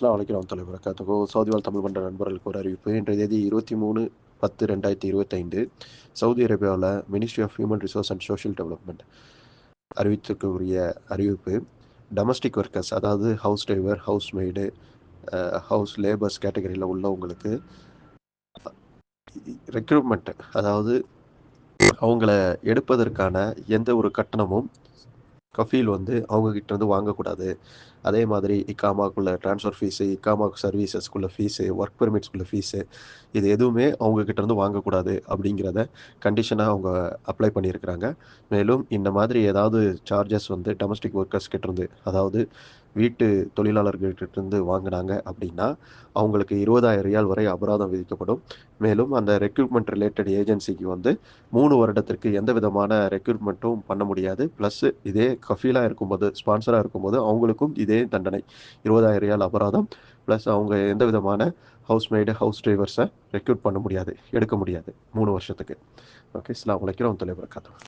அஸ்லாம் வலைக்கம் தலைவர். வரகாத்துகோ சவுதி வாழ் தமிழ் பண்ற நண்பர்களுக்கு ஒரு அறிவிப்பு. இன்றைய தேதி இருபத்தி மூணு பத்து ரெண்டாயிரத்தி இருபத்தைந்து சவுதி அரேபியாவில் ministry of human resource and social development அறிவித்துக்குரிய அறிவிப்பு. டொமஸ்டிக் ஒர்க்கர்ஸ் அதாவது house driver house maid house labours கேட்டகரியில் உள்ளவங்களுக்கு ரெக்ரூட்மெண்ட் அதாவது அவங்கள எடுப்பதற்கான எந்த ஒரு கட்டணமும் கஃபீல் வந்து அவங்கக்கிட்ட இருந்து வாங்கக்கூடாது. அதே மாதிரி இக்காமாக்குள்ள ட்ரான்ஸ்ஃபர் ஃபீஸு இக்காமாக்கு சர்வீசஸ்க்குள்ள ஃபீஸு ஒர்க் பெர்மிட்ஸ்க்குள்ள ஃபீஸு இது எதுவுமே அவங்கக்கிட்ட இருந்து வாங்கக்கூடாது அப்படிங்கிறத கண்டிஷனாக அவங்க அப்ளை பண்ணியிருக்கிறாங்க. மேலும் இந்த மாதிரி ஏதாவது சார்ஜஸ் வந்து டொமஸ்டிக் ஒர்க்கர்ஸ் கிட்டேருந்து அதாவது வீட்டு தொழிலாளர்கள்கிட்டருந்து வாங்கினாங்க அப்படின்னா அவங்களுக்கு இருபதாயிரம் ரியால் வரை அபராதம் விதிக்கப்படும். மேலும் அந்த ரெக்ரூட்மெண்ட் ரிலேட்டட் ஏஜென்சிக்கு வந்து மூணு வருடத்திற்கு எந்த விதமான ரெக்ரூட்மெண்ட்டும் பண்ண முடியாது. ப்ளஸ் இதே கஃபீலாக இருக்கும்போது ஸ்பான்சராக இருக்கும்போது அவங்களுக்கும் இதே தண்டனை. இருபதாயிரம் ரியால் அபராதம். ப்ளஸ் அவங்க எந்த விதமான ஹவுஸ்மேடு ஹவுஸ் டிரைவர்ஸை ரெக்ரூட் பண்ண முடியாது எடுக்க முடியாது. மூணு வருஷத்துக்கு. ஓகே இஸ்லாம் உழைக்கிறோம் தலைவர் கதை